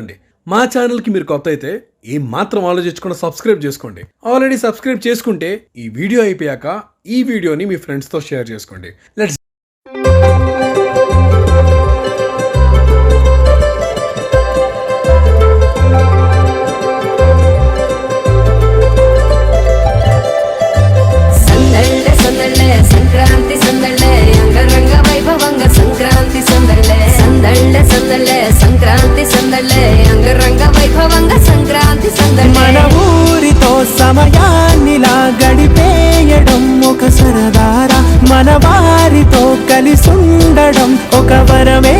అండి మా ఛానల్కి మీరు కొత్త అయితే ఏం మాత్రం ఆలోచించకుండా సబ్స్క్రైబ్ చేసుకోండి. ఆల్రెడీ సబ్స్క్రైబ్ చేసుకుంటే ఈ వీడియో అయిపోయాక ఈ వీడియోని మీ ఫ్రెండ్స్తో షేర్ చేసుకోండి. లెట్స్ ఒక వరమే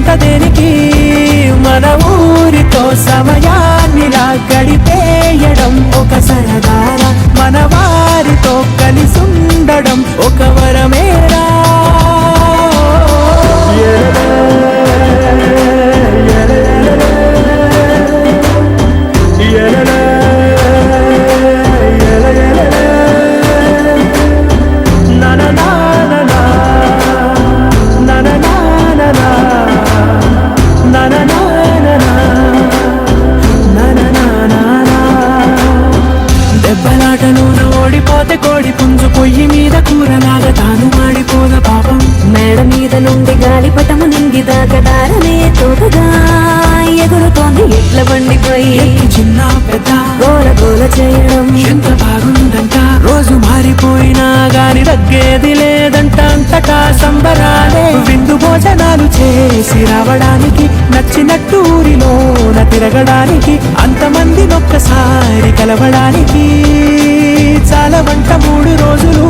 ఉంది దేనికి మన ఊరితో సమయాన్ని గడిపేయడం ఒక సరదారా మన నుండి గాలిపటము నింగి దాకదారనే తోటగా ఎగురుతోంది ఎట్ల బండిపోయి చిన్న పెద్ద గోల గోల చేయడం. ఎంత బాగుందంట? రోజు మారిపోయినా గాని తగ్గేది లేదంట. అంతటా సంబరాలే. విందు భోజనాలు చేసి రావడానికి నచ్చినట్టు ఊరిలోన తిరగడానికి అంతమంది ఒక్కసారి కలవడానికి. చాలా వంట మూడు రోజులు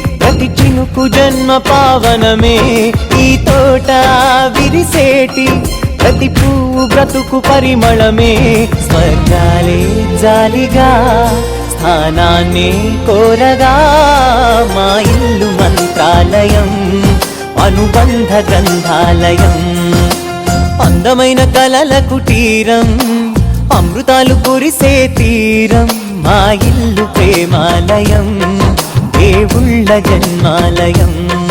ప్రతి చినుకు జన్మ పావనమే. ఈ తోట విరిసేటి ప్రతి పువ్వు బ్రతుకు పరిమళమే. స్వర్గాలే జాలిగా స్థానాన్ని కోరగా మా ఇల్లు మంత్రాలయం అనుబంధ గ్రంథాలయం. అందమైన కలల కుటీరం అమృతాలు కురిసే తీరం మా ఇల్లు ప్రేమాలయం. దేవుళ్ళ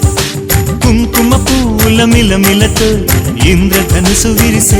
కుంకుమ పువ్వుల మిలమిలతో ఇంద్రధనుసు విరిసే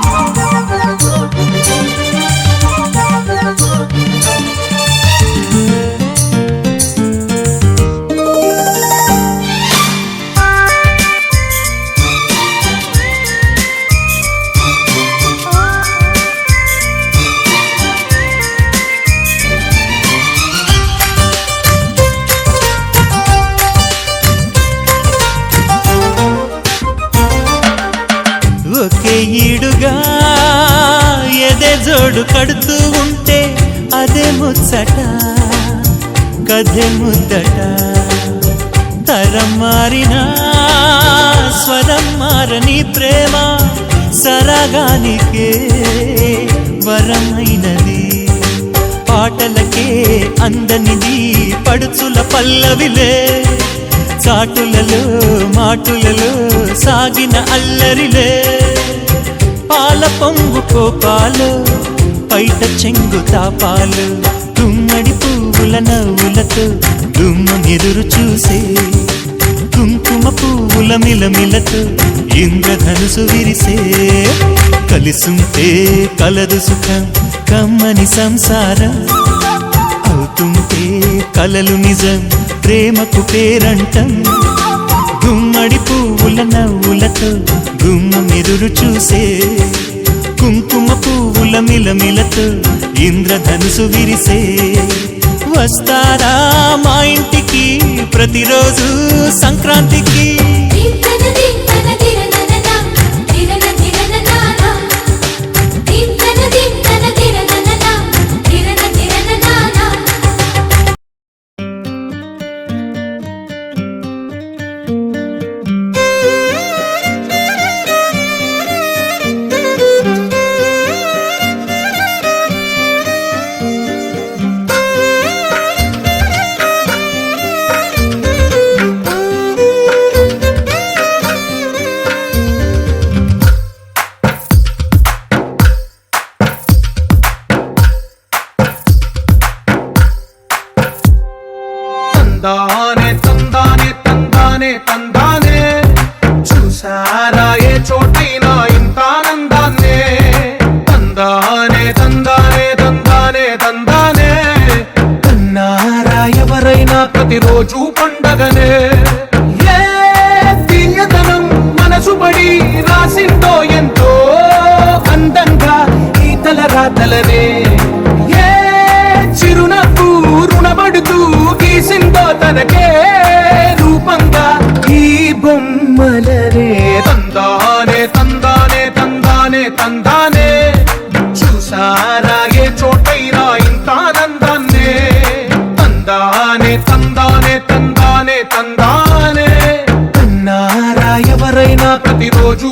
ముచ్చట కథె ముద్దట తరం మారిన స్వరం మారని ప్రేమ సరగానికే వరమైనది. పాటలకే అందనిది పడుచుల పల్లవిలే చాటులలో మాటులలో సాగిన అల్లరిలే. పాల పొంగు కోపాలు పైట చెంగు తాపాలు గుమ్మడి పువ్వుల నవ్వులతో గుమ్మనెదురు చూసే కుంకుమ పువ్వుల మిలమిలతో ఇంద్రధనుసు విరిసే. కలిసుంటే కలదు సుఖం కమ్మని సంసారం. అవుతుంటే కలలు నిజం ప్రేమకు పేరంటం. గుమ్మడి పువ్వుల నవ్వులతో గుమ్మ ఎదురు చూసే కుంకుమ పువ్వుల మిలమిలతో ఇంద్రధనుసు విరిసే వస్తారా మా ఇంటికి ప్రతిరోజు సంక్రాంతికి? తందానే తందానే తందానే తందానే. అన్నారా ఎవరైనా ప్రతిరోజు?